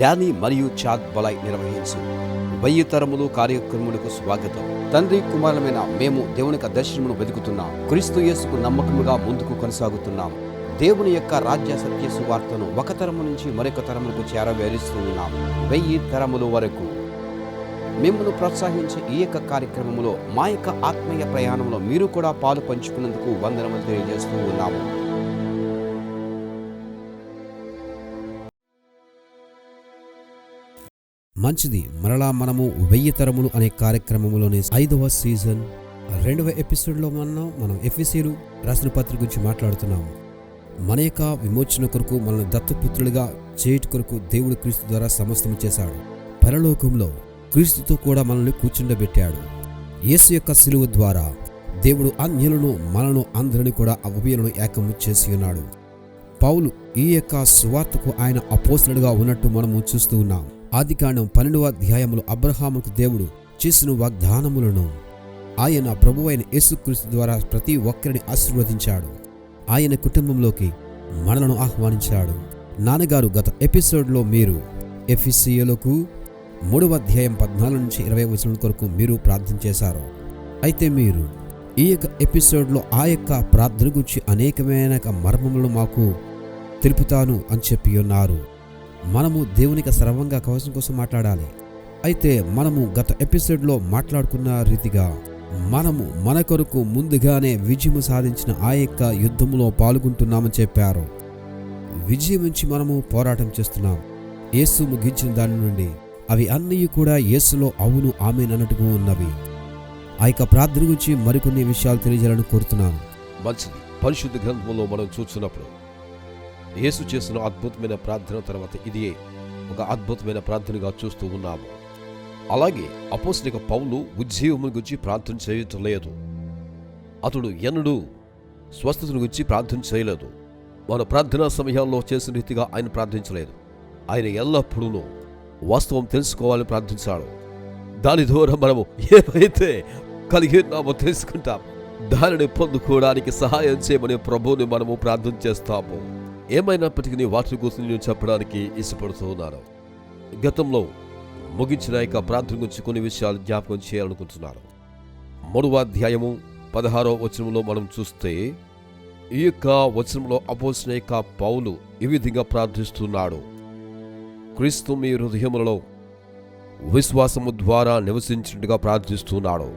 Danny మరియు Chad బలై నిర్వహించు. వెయ్యి తరములు కార్యక్రములకు స్వాగతం. తండ్రి కుమారులమైన మేము దేవునికి దర్శనమును వెతుకుతున్నాం. క్రీస్తు యేసుకు నమ్మకముగా ముందుకు కొనసాగుతున్నాం. దేవుని యొక్క రాజ్య సత్య సువార్తను ఒక తరము నుంచి మరొక తరములకు చేరవేరుస్తూ ఉన్నాం. వెయ్యి తరముల వరకు. మిమ్మల్ని ప్రోత్సహించే ఈ యొక్క కార్యక్రమంలో మా యొక్క ఆత్మీయ ప్రయాణంలో మీరు కూడా పాలు పంచుకున్నందుకు వందనములు తెలియజేస్తూ ఉన్నాము. మంచిది. మరలా మనము వెయ్యి తరములు అనే కార్యక్రమంలోని ఐదవ సీజన్ రెండవ ఎపిసోడ్లో మనం మనం ఎఫ్ఎసీలు రాసిన పత్రిక గురించి మాట్లాడుతున్నాము మన యొక్క విమోచన కొరకు మనల్ని దత్తపుత్రులుగా చేయుట కొరకు దేవుడు క్రీస్తు ద్వారా సమస్తము చేశాడు. పరలోకంలో క్రీస్తుతో కూడా మనల్ని కూర్చుండబెట్టాడు. యేసు యొక్క సిలువ ద్వారా దేవుడు అన్యులను మనను అందరిని కూడా ఉభయులను ఏకము చేసి ఉన్నాడు. పౌలు ఈ యొక్క సువార్తకు ఆయన అపోసలుడుగా ఉన్నట్టు మనము చూస్తూ ఉన్నాం. ఆదికాండం పన్నెండవ అధ్యాయములు అబ్రహాముకు దేవుడు చేసిన వాగ్దానములను ఆయన ప్రభువైన యేసుక్రీస్తు ద్వారా ప్రతి ఒక్కరిని ఆశీర్వదించాడు. ఆయన కుటుంబంలోకి మనలను ఆహ్వానించాడు. నాన్నగారు గత ఎపిసోడ్లో మీరు ఎఫ్ఇసిఏలకు మూడవ అధ్యాయం పద్నాలుగు నుంచి ఇరవై వచనం కొరకు మీరు ప్రార్థన చేశారు. అయితే మీరు ఈ యొక్క ఎపిసోడ్లో ఆ యొక్క ప్రార్థన గురించి అనేకమైన మర్మములను మాకు తెలుపుతాను అని చెప్పి ఉన్నారు. మనము దేవునికి సర్వంగా కవచం కోసం మాట్లాడాలి. అయితే మనము గత ఎపిసోడ్లో మాట్లాడుకున్న రీతిగా మనము మన కొరకు ముందుగానే విజయము సాధించిన ఆ యొక్క యుద్ధంలో పాల్గొంటున్నామని చెప్పారు. విజయం నుంచి మనము పోరాటం చేస్తున్నాం. యేసు ముగించిన దాని నుండి అవి అన్నీ కూడా యేసులో అవును ఆమె అన్నట్టుగా ఉన్నవి. ఆ యొక్క ప్రార్థన గురించి మరికొన్ని విషయాలు తెలియజేయాలని కోరుతున్నాను. మంచిది. పరిశుద్ధ గ్రంథంలో మనం చూస్తున్నప్పుడు యేసు చేసిన అద్భుతమైన ప్రార్థన తర్వాత ఇది ఒక అద్భుతమైన ప్రార్థనగా చూస్తూ ఉన్నాము. అలాగే అపోస్లిక పౌలు ఉజ్జీవముని గురించి ప్రార్థన చేయటం లేదు. అతడు ఎన్నడూ స్వస్థతను గురించి ప్రార్థన చేయలేదు. మన ప్రార్థనా సమయాల్లో చేసిన రీతిగా ఆయన ప్రార్థించలేదు. ఆయన ఎల్లప్పుడూ వాస్తవం తెలుసుకోవాలని ప్రార్థించాడు. దాని ద్వారా మనము ఏమైతే కలిగి ఉన్నామో తెలుసుకుంటాం. దానిని పొందుకోవడానికి సహాయం చేయమని ప్రభువుని మనము ప్రార్థన చేస్తాము. ఏమైనప్పటికీ వాటి గురించి నేను చెప్పడానికి ఇష్టపడుతూ ఉన్నాను. గతంలో ముగించిన యొక్క ప్రార్థన గురించి కొన్ని విషయాలు జ్ఞాపకం చేయాలనుకుంటున్నాను. మూడవ అధ్యాయము పదహారో వచనంలో మనం చూస్తే ఈ యొక్క వచనంలో అపోసిన యొక్క పౌలు ఈ విధంగా ప్రార్థిస్తున్నాడు. క్రీస్తు మీ హృదయములలో విశ్వాసము ద్వారా నివసించినట్టుగా ప్రార్థిస్తున్నాడు.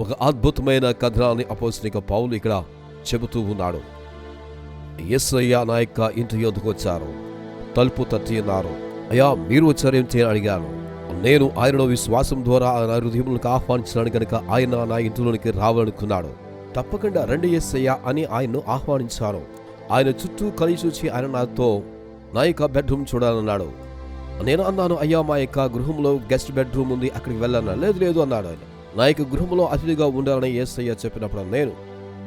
ఒక అద్భుతమైన కథనాన్ని అపోసనిక పౌలు ఇక్కడ చెబుతూ ఉన్నాడు. ఎస్ఐ నా యొక్క ఇంటి యొద్దకు వచ్చారు. తలుపు తట్టి ఉన్నారు అయ్యా మీరు వచ్చారేం చేయని అడిగాను. నేను ఆయనను విశ్వాసం ద్వారా నా హృదయములకు ఆహ్వానించడానికి కనుక ఆయన నా ఇంటిలోనికి రావాలనుకున్నాడు. తప్పకుండా రండి ఎస్ఐయ్య అని ఆయన్ను ఆహ్వానించాను. ఆయన చుట్టూ కలిసి చూచి ఆయన నాతో నా యొక్క బెడ్రూమ్ చూడాలన్నాడు. నేను అన్నాను అయ్యా మా యొక్క గృహంలో గెస్ట్ బెడ్రూమ్ ఉంది అక్కడికి వెళ్ళాను? లేదు లేదు అన్నాడు ఆయన. నా యొక్క గృహంలో అతిథిగా ఉండాలని ఏసయ్య చెప్పినప్పుడు నేను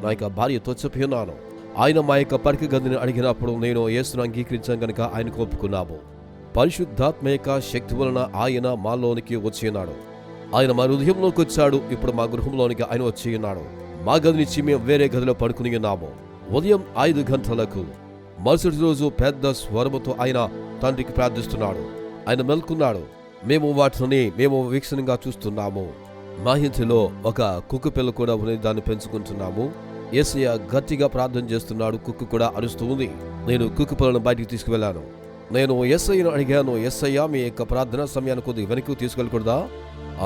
నా యొక్క భార్యతో చెప్పి ఉన్నాను. ఆయన మా యొక్క పరిక గదిని అడిగినప్పుడు నేను యేసును అంగీకరించాను గనుక ఆయనకు ఒప్పుకున్నాము పరిశుద్ధాత్మ యొక్క శక్తి వలన ఆయన మాలోనికి వచ్చినాడు ఆయన మా హృదయంలోకి వచ్చాడు. ఇప్పుడు మా గృహంలోనికి ఆయన వచ్చి ఉన్నాడు. మా గది నుంచి మేము వేరే గదిలో పడుకుని ఉన్నాము. ఉదయం ఐదు గంటలకు మరుసటి రోజు పెద్ద స్వరముతో ఆయన తండ్రికి ప్రార్థిస్తున్నాడు. ఆయన మెల్కున్నాడు. మేము వాటిని మేము వీక్షణంగా చూస్తున్నాము. మా ఇంటిలో ఒక కుక్క పిల్ల కూడా ఉంది దాన్ని పెంచుకుంటున్నాము. ఏసయ్య గట్టిగా ప్రార్థన చేస్తున్నాడు. కుక్కు కూడా అరుస్తూ ఉంది. నేను కుక్కు పిల్లను బయటికి తీసుకువెళ్ళాను. నేను ఎస్ఐను అడిగాను ఎస్ఐయా మీ యొక్క ప్రార్థన సమయాన్ని కొద్దిగా వెనక్కి తీసుకెళ్ళకూడదా?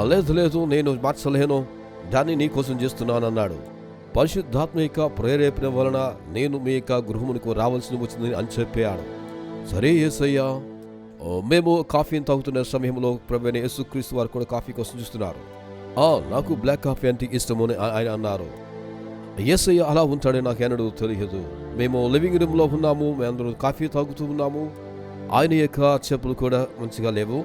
లేదు లేదు నేను మార్చలేను. దాన్ని నీకోసం చేస్తున్నానన్నాడు. చేస్తున్నాను అన్నాడు పరిశుద్ధాత్మ యొక్క ప్రేరేపణ వలన నేను మీ యొక్క గృహమునికి రావాల్సి వచ్చిందని అని చెప్పాడు. సరే ఏసయ్యా. మేము కాఫీని తాగుతున్న సమయంలో ప్రవీణ యేసుక్రీస్తు వారు కూడా కాఫీ కోసం చూస్తున్నారు. "ఆ, నాకు బ్లాక్ కాఫీ అంటే ఇష్టము అని ఆయన అన్నారు. ఏసయ్య అలా ఉంటాడని నాకేనడు తెలియదు. మేము లివింగ్ రూమ్లో ఉన్నాము మేమందరూ కాఫీ తాగుతూ ఉన్నాము. ఆయన యొక్క చెప్పులు కూడా మంచిగా లేవు.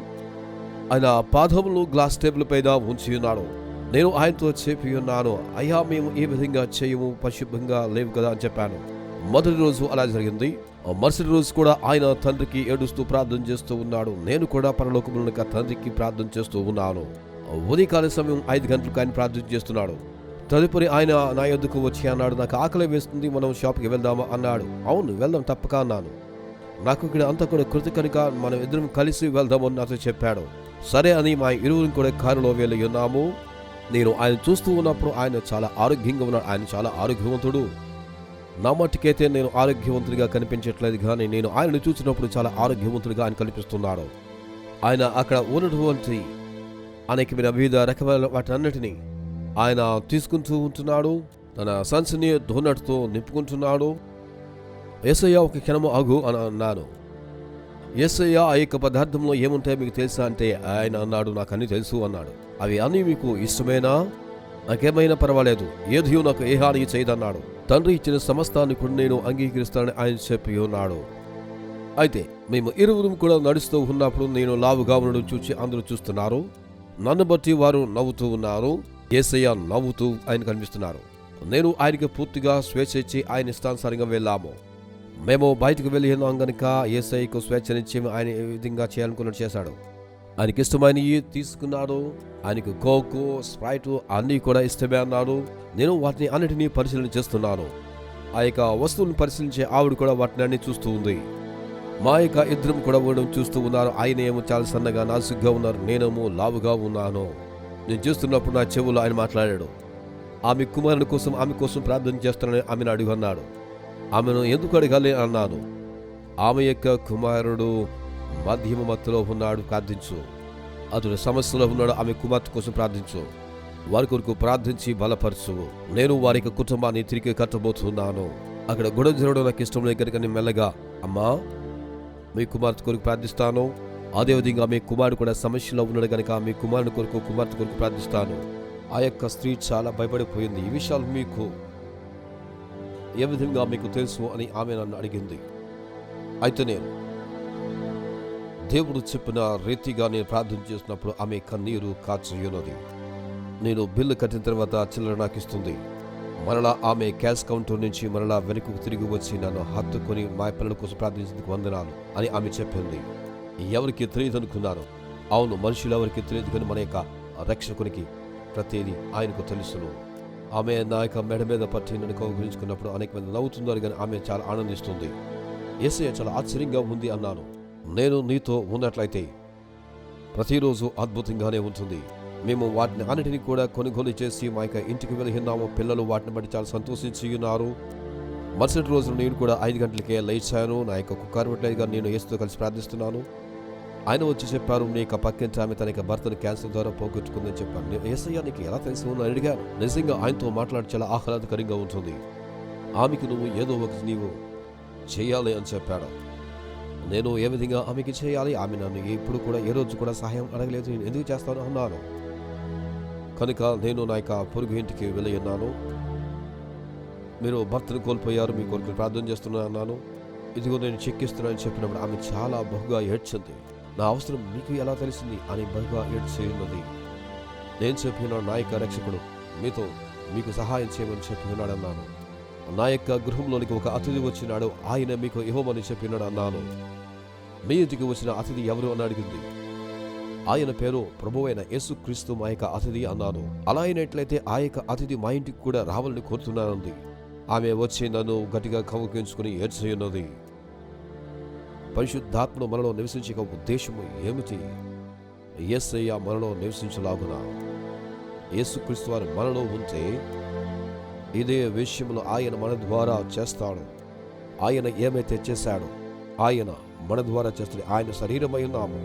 ఆయన పాదములు గ్లాస్ టేబుల్ పైన ఉంచి ఉన్నాడు. నేను ఆయనతో చెప్పి ఉన్నాను అయ్యా మేము ఏ విధంగా చేయము పరిశుభ్రంగా లేవు కదా అని చెప్పాను. మొదటి రోజు అలా జరిగింది. మరుసటి రోజు కూడా ఆయన తండ్రికి ఏడుస్తూ ప్రార్థన చేస్తూ ఉన్నాడు. నేను కూడా పరలోకములక తండ్రికి ప్రార్థన చేస్తూ ఉన్నాను. ఉదయకాల సమయం ఐదు గంటలకు ఆయన ప్రార్థన చేస్తున్నాడు. తదుపరి ఆయన నా యొద్దకు వచ్చి అన్నాడు నాకు ఆకలి వేస్తుంది మనం షాప్కి వెళ్దామా? అన్నాడు. అవును వెళ్దాం తప్పక అన్నాను. నాకు ఇక్కడ అంతా కూడా కృతి కనుక మనం ఇద్దరం కలిసి వెళ్దామని నాతో చెప్పాడు. సరే అని మా ఇరువురు కూడా కారులో వెళ్ళి ఉన్నాము. నేను ఆయన చూస్తూ ఉన్నప్పుడు ఆయన చాలా ఆరోగ్యంగా ఉన్నాడు. ఆయన చాలా ఆరోగ్యవంతుడు. నా మట్టుకైతే నేను ఆరోగ్యవంతుడిగా కనిపించట్లేదు కానీ నేను ఆయనను చూసినప్పుడు చాలా ఆరోగ్యవంతుడిగా ఆయన కనిపిస్తున్నాడు. ఆయన అక్కడ ఉన్నటువంటి అనేకమైన వివిధ రకమైన వాటన్నిటినీ ఆయన తీసుకుంటూ ఉంటున్నాడు. తన సంచిని ధోనట్తో నింపుకుంటున్నాడు. ఏసయ్య ఒక క్షణము ఆగు అని అన్నాను. ఏసయ్య ఆ యొక్క పదార్థంలో ఏముంటాయో మీకు తెలుసా అంటే ఆయన అన్నాడు నాకు అన్ని తెలుసు అన్నాడు. అవి అన్నీ మీకు ఇష్టమేనా? నాకేమైనా పర్వాలేదు. ఏదియో నాకు ఏ హాని చేయదన్నాడు. తండ్రి ఇచ్చిన సమస్తాన్ని కూడా నేను అంగీకరిస్తానని ఆయన చెప్పి ఉన్నాడు. అయితే మేము ఇరువురు కూడా నడుస్తూ ఉన్నప్పుడు నేను లావుగా ఉండడం చూసి అందరూ చూస్తున్నారు. నన్ను బట్టి వారు నవ్వుతూ ఉన్నారు. ఏసయ్య నవ్వుతూ ఆయన కనిపిస్తున్నారు. నేను ఆయనకి పూర్తిగా స్వేచ్ఛ ఇచ్చి ఆయన ఇష్టానుసారంగా వెళ్ళాము. మేము బయటకు వెళ్ళినాం ఉన్నాం గనుక ఏసఐకు స్వేచ్ఛనిచ్చి ఆయన ఏ విధంగా చేయాలనుకున్నట్టు చేశాడు. ఆయనకి ఇష్టమైనవి తీసుకున్నాడు. ఆయనకు కోకు స్ప్రైట్ అన్నీ కూడా ఇష్టమే అన్నాడు. నేను వాటిని అన్నిటినీ పరిశీలన చేస్తున్నాను. ఆ యొక్క వస్తువులను పరిశీలించే ఆవిడ కూడా వాటిని అన్ని చూస్తూ ఉంది. మా యొక్క ఇద్దరం కూడా ఉండడం చూస్తూ ఉన్నారు. ఆయన ఏమో చాలా సన్నగా నాసుగ్గా ఉన్నారు. నేనేమో లావుగా ఉన్నాను. నేను చూస్తున్నప్పుడు నా చెవులో ఆయన మాట్లాడాడు. ఆమె కుమారుని కోసం ఆమె కోసం ప్రార్థన చేస్తానని ఆమెను అడిగి అన్నాడు. ఆమెను ఎందుకు అడగాలి అన్నాను. ఆమె యొక్క కుమారుడు మధ్యమ మత్తులో ఉన్నాడు ప్రార్థించు. అతడు సమస్యలో ఉన్నాడు ఆమె కుమార్తె కోసం ప్రార్థించు. వారి కొరకు ప్రార్థించి బలపరచు. నేను వారి యొక్క కుటుంబాన్ని తిరిగి కట్టబోతున్నాను. అక్కడ గొడవ జరగడం నాకు ఇష్టం లేదు కనుక నేను మెల్లగా అమ్మా మీ కుమార్తె కొరకు ప్రార్థిస్తాను. అదేవిధంగా మీ కుమారుడు కూడా సమస్యలో ఉన్నాడు కనుక మీ కుమారుని కొరకు కుమార్తె కొరకు ప్రార్థిస్తాను. ఆ యొక్క స్త్రీ చాలా భయపడిపోయింది. ఈ విషయాలు మీకు ఏ విధంగా మీకు తెలుసు అని ఆమె నన్ను అడిగింది. అయితే నేను దేవుడు చెప్పిన రీతిగా నేను ప్రార్థన చేసినప్పుడు ఆమె కన్నీరు కాచున్నది నేను బిల్లు కట్టిన తర్వాత చిల్లర నాకు ఇస్తుంది. మరలా ఆమె క్యాష్ కౌంటర్ నుంచి మరలా వెనుకకు తిరిగి వచ్చి నన్ను హత్తుకొని మా పిల్లల కోసం ప్రార్థించేందుకు వందనాలు అని ఆమె చెప్పింది. ఎవరికి తెలియదు అనుకున్నారు అవును మనుషులు ఎవరికి తెలియదు కానీ మన యొక్క రక్షకునికి ప్రతిదీ ఆయనకు తెలుసును. ఆమె నా యొక్క మెడ మీద పట్టి నన్ను కౌగులించుకున్నప్పుడు అనేక మంది నవ్వుతున్నారు కానీ ఆమె చాలా ఆనందిస్తుంది. ఏసయ్య చాలా ఆశ్చర్యంగా ఉంది అన్నాను. నేను నీతో ఉన్నట్లయితే ప్రతిరోజు అద్భుతంగానే ఉంటుంది. మేము వాటిని అన్నిటిని కూడా కొనుగోలు చేసి మా యొక్క ఇంటికి వెళ్ళిన్నాము పిల్లలు వాటిని బట్టి చాలా సంతోషించి ఉన్నారు. మరుసటి రోజు నేను కూడా ఐదు గంటలకే లేచాను. నా యొక్క కుక్కారు నేను ఏసుతో కలిసి ప్రార్థిస్తున్నాను. ఆయన వచ్చి చెప్పారు నీ యొక్క పక్కింటి ఆమె తన యొక్క భర్తను క్యాన్సర్ ద్వారా పోగొట్టుకుందని చెప్పాను నేను ఏసయ్యా నీకు ఎలా తెలిసి అని అడిగాను నిజంగా ఆయనతో మాట్లాడి చాలా ఆహ్లాదకరంగా ఉంటుంది. ఆమెకు నువ్వు ఏదో ఒకటి నీవు చేయాలి అని చెప్పాడు. నేను ఏ విధంగా ఆమెకి చేయాలి? ఆమె నన్ను ఎప్పుడు కూడా ఏ రోజు కూడా సహాయం అడగలేదు. నేను ఎందుకు చేస్తాను? అన్నాను. కనుక నేను నా యొక్క పొరుగు ఇంటికి వెళ్ళి ఉన్నాను. మీరు భర్తను కోల్పోయారు మీ కొరకు ప్రార్థన చేస్తున్నాను అన్నాను. ఇదిగో నేను చెక్కిస్తున్నానని చెప్పినప్పుడు ఆమె చాలా బహుగా ఏడ్చింది. నా అవసరం మీకు ఎలా తెలిసింది? అని బహుగా ఏడ్చేయున్నది. నేను చెప్పిన నా యొక్క రక్షకుడు మీతో మీకు సహాయం చేయమని చెప్పి ఉన్నాడు అన్నాను నా యొక్క గృహంలోనికి ఒక అతిథి వచ్చినాడు ఆయన మీకు ఇవ్వమని చెప్పినాడు అన్నాను మీ ఇంటికి వచ్చిన అతిథి ఎవరు? అని అడిగింది. ఆయన పేరు ప్రభువైన యేసుక్రీస్తు మా యొక్క అతిథి అన్నాను. అలా అయినట్లయితే ఆ యొక్క అతిథి మా ఇంటికి కూడా రావాలని కోరుతున్నానంది. ఆమె వచ్చి నన్ను గట్టిగా కవుకించుకుని ఏడ్చేయున్నది. పరిశుద్ధాత్మను మనలో నివసించే ఉద్దేశము ఏమిటి? ఏసయ్య మనలో నివసించలాగున? యేసుక్రీస్తు వారు మనలో ఉంటే ఇదే విషయంలో ఆయన మన ద్వారా చేస్తాడు. ఆయన ఏమైతే చేశాడో ఆయన మన ద్వారా చేస్తుంది ఆయన శరీరమై ఉన్నాము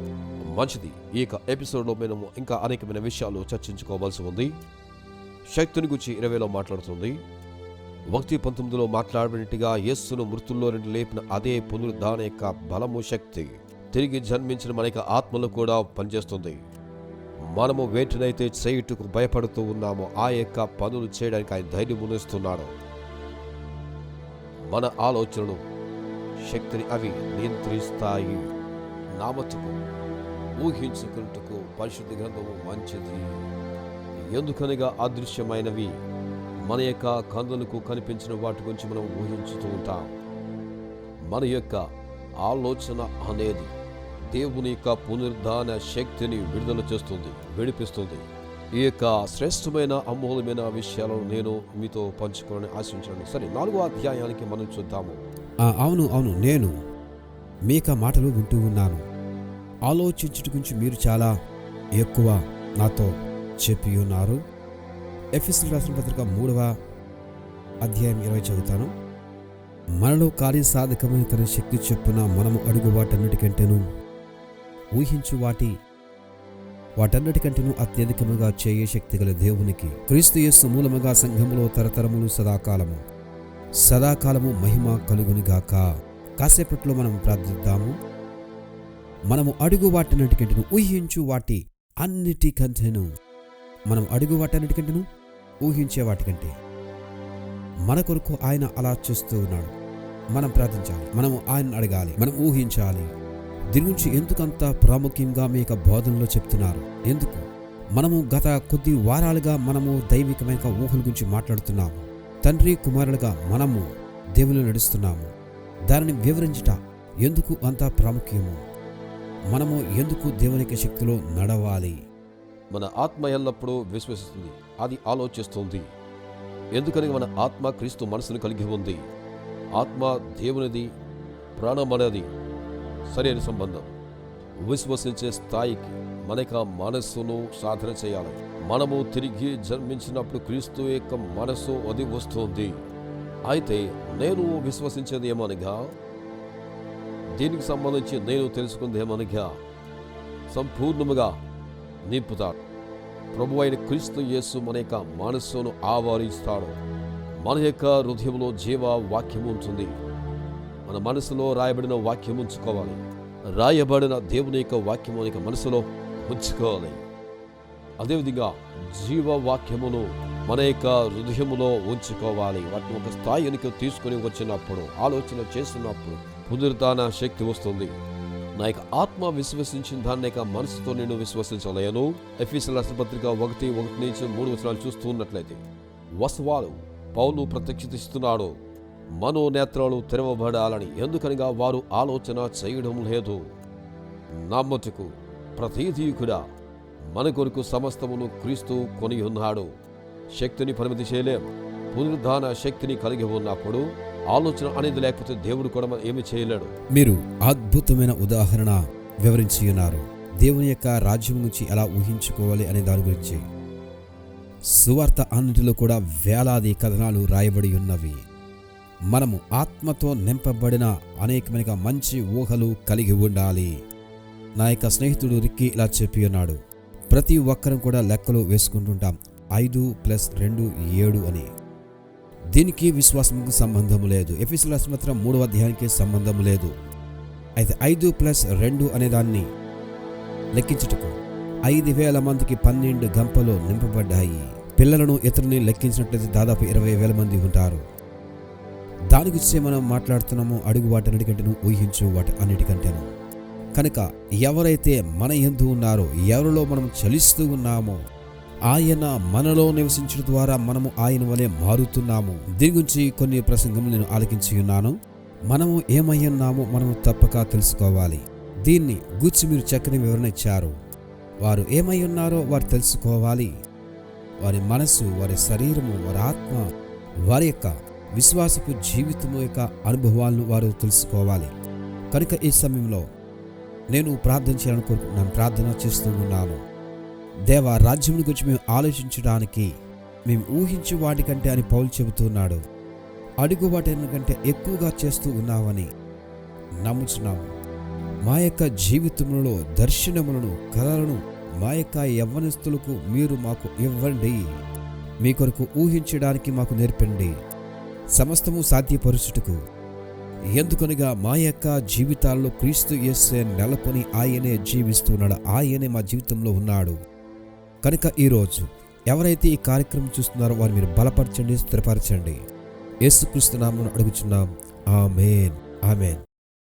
మంచిది. ఈ యొక్క ఎపిసోడ్లో మేము ఇంకా అనేకమైన విషయాలు చర్చించుకోవాల్సి ఉంది. శక్తిని గురించి ఇరవైలో మాట్లాడుతుంది. ఒకటి పంతొమ్మిదిలో మాట్లాడినట్టుగా యేస్సును మృతుల్లో నుండి లేపిన అదే పునరుద్ధాన యొక్క బలము శక్తి. తిరిగి జన్మించిన మన యొక్క కూడా పనిచేస్తుంది. మనము వేటినైతే చేయుటకు భయపడుతూ ఉన్నామో ఆ యొక్క పనులు చేయడానికి ఆయన ధైర్యం ఉనిస్తున్నాడు మన ఆలోచనలు శక్తిని అవి నియంత్రిస్తాయి. నామతుకు ఊహించుకున్నట్టుకు పరిశుద్ధ గ్రంథము మంచిది. ఎందుకనగా అదృశ్యమైనవి? మన యొక్క కందులకు కనిపించిన వాటి గురించి మనం ఊహించుతూ ఉంటాం. మన యొక్క ఆలోచన అనేది దేవుని యొక్క పునరుద్ధాన శక్తిని విడుదల చేస్తుంది విడిపిస్తుంది. ఈ యొక్క శ్రేష్టమైన అమూల్యమైన విషయాలను నేను మీతో పంచుకోవాలని ఆశించాను సరే నాలుగో అధ్యాయానికి మనం చూద్దాము. అవును అవును నేను మీ యొక్క మాటలు వింటూ ఉన్నాను. ఆలోచించుట గురించి మీరు చాలా ఎక్కువ నాతో చెప్పి ఉన్నారు. ఎఫ్ఎస్సి రాసిన పత్రిక మూడవ అధ్యాయం ఇరవై చదువుతాను. మనలో కార్యసాధకమైన తన శక్తి చొప్పున మనము అడుగు వాటన్నిటికంటేను ఊహించు వాటి వాటన్నిటికంటేనూ అత్యధికముగా చేయే శక్తి గల దేవునికి క్రీస్తు యేసు మూలముగా సంఘములో తరతరములు సదాకాలము. సదాకాలము మహిమ కలుగునిగాక కాసేపట్లో మనం ప్రార్థిద్దాము. మనము అడుగు వాటన్నిటికంటేను ఊహించు వాటి అన్నిటికంటేను. మనం అడుగు వాటన్నిటికంటేను ఊహించే వాటికంటే మన కొరకు ఆయన అలా చేస్తూ ఉన్నాడు. మనం ప్రార్థించాలి. మనం ఆయన అడగాలి. మనం ఊహించాలి. దీని గురించి ఎందుకంత ప్రాముఖ్యంగా మీ యొక్క బోధనలో చెప్తున్నారు? ఎందుకు? మనము గత కొద్ది వారాలుగా మనము దైవికమైన ఊహల గురించి మాట్లాడుతున్నాము. తండ్రి కుమారులుగా మనము దేవుని నడుస్తున్నాము. దానిని వివరించుట ఎందుకు అంత ప్రాముఖ్యము? మనము ఎందుకు దేవునికి శక్తిలో నడవాలి? మన ఆత్మ ఎల్లప్పుడూ విశ్వసిస్తుంది. అది ఆలోచిస్తుంది. ఎందుకని మన ఆత్మ క్రీస్తు మనసును కలిగి ఉంది? ఆత్మ దేవునిది ప్రాణమనేది సరైన సంబంధం. విశ్వసించే స్థాయికి మనక మనస్సును సాధన చేయాలి. మనము తిరిగి జన్మించినప్పుడు క్రీస్తు యొక్క మనస్సు అది వస్తుంది. అయితే నేను విశ్వసించేది ఏమనగా దీనికి సంబంధించి నేను తెలుసుకుంది ఏమనగా సంపూర్ణముగా నింపుతాడు ప్రభు అయిన క్రీస్తు యేసు మన యొక్క మనస్సును ఆవరిస్తాడు. మన యొక్క హృదయంలో జీవ వాక్యం ఉంటుంది మన మనసులో రాయబడిన వాక్యం ఉంచుకోవాలి రాయబడిన దేవుని యొక్క వాక్యం మన యొక్క మనసులో ఉంచుకోవాలి. అదేవిధంగా జీవ వాక్యమును మన యొక్క హృదయములో ఉంచుకోవాలి. వాటిని ఒక స్థాయికి తీసుకొని వచ్చినప్పుడు ఆలోచన చేస్తున్నప్పుడు పునరుతాన శక్తి వస్తుంది. నా యొక్క ఆత్మ విశ్వసించిన దాన్ని యొక్క మనసుతో నేను విశ్వసించలేను. ఎఫీసల్ రాష్ట్రపత్రిక ఒకటి ఒకటి నుంచి మూడు వచనాలు చూస్తూ ఉన్నట్లయితే వసవాలు పౌలు ప్రత్యక్షిస్తున్నాడు. మనోనేత్రాలు తెరవబడాలని ఎందుకనగా వారు ఆలోచన చేయడం లేదు. నమ్మటకు ప్రతిదీ కూడా మన కొరకు సమస్తమును క్రీస్తు కొని ఉన్నాడు. శక్తిని పరిమితి చేయలేం. పునరుద్ధాన శక్తిని కలిగి ఉన్నప్పుడు ఆలోచన అనేది లేకపోతే దేవుడు కూడా ఏమి చేయలేడు. మీరు అద్భుతమైన ఉదాహరణ వివరించి ఉన్నారు. దేవుని యొక్క రాజ్యం నుంచి ఎలా ఊహించుకోవాలి అనే దాని గురించి. సువార్త అన్నిటిలో కూడా వేలాది కథనాలు రాయబడి ఉన్నవి. మనము ఆత్మతో నింపబడిన అనేకమైన మంచి ఊహలు కలిగి ఉండాలి. నా యొక్క స్నేహితుడు రిక్కి ఇలా చెప్పి ఉన్నాడు. ప్రతి ఒక్కరం కూడా లెక్కలు వేసుకుంటుంటాం. ఐదు ప్లస్ రెండు ఏడు అని. దీనికి విశ్వాసముకు సంబంధం లేదు. ఎఫీసుల మాత్రం మూడవ అధ్యాయానికి సంబంధం లేదు. అయితే ఐదు ప్లస్ రెండు అనే దాన్ని లెక్కించుటకు ఐదు వేల మందికి పన్నెండు గంపలు నింపబడ్డాయి. పిల్లలను ఇతరుని లెక్కించినట్లయితే దాదాపు ఇరవై వేల మంది ఉంటారు. దాని గురించి మనం మాట్లాడుతున్నామో అడుగు వాటన్నిటికంటేను ఊహించు వాటి అన్నిటికంటేను కనుక ఎవరైతే మన ఎందు ఉన్నారో ఎవరిలో మనం చలిస్తూ ఉన్నామో ఆయన మనలో నివసించడం ద్వారా మనము ఆయన వలె మారుతున్నాము. దీని గురించి కొన్ని ప్రసంగములు నేను ఆలకించి ఉన్నాను. మనము ఏమై ఉన్నామో మనము తప్పక తెలుసుకోవాలి. దీన్ని గూర్చి మీరు చక్కని వివరణ ఇచ్చారు. వారు ఏమై ఉన్నారో వారు తెలుసుకోవాలి. వారి మనసు వారి శరీరము వారి ఆత్మ వారి యొక్క విశ్వాసపు జీవితము యొక్క అనుభవాలను వారు తెలుసుకోవాలి. కనుక ఈ సమయంలో నేను ప్రార్థన చేయాలని కోరుకుంటున్నాను. ప్రార్థన చేస్తూ ఉన్నాను. దేవ రాజ్యం గురించి మేము ఆలోచించడానికి మేము ఊహించు వాటికంటే అని పౌలు చెబుతున్నాడు. అడుగు వాటిని కంటే ఎక్కువగా చేస్తూ ఉన్నావని నమ్ముచున్నాము. మా యొక్క జీవితంలో దర్శనములను కథలను మా యొక్క యవ్వనస్తులకు మీరు మాకు ఇవ్వండి. మీ కొరకు ఊహించడానికి మాకు నేర్పండి. సమస్తము సాధ్యపరుచుటకు. ఎందుకనగా మా యొక్క జీవితాల్లో క్రీస్తు యేసే నెలకొని ఆయనే జీవిస్తున్నాడు. ఆయనే మా జీవితంలో ఉన్నాడు. కనుక ఈరోజు ఎవరైతే ఈ కార్యక్రమం చూస్తున్నారో వారు మీరు బలపరచండి స్థిరపరచండి. యేసుక్రీస్తు నామను అడుగుచున్నాం. ఆమెన్. ఆమేన్.